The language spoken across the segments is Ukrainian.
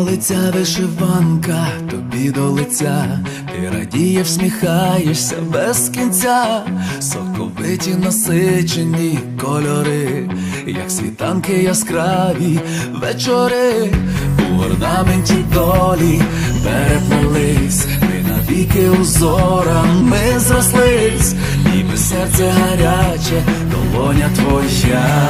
Лиця вишиванка, тобі до лиця, ти радієш, всміхаєшся без кінця, соковиті насичені кольори, як світанки яскраві вечори, у орнаменті долі переплелись, ми навіки узорами зрослись, ніби серце гаряче, долоня твоя.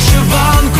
вишиванку.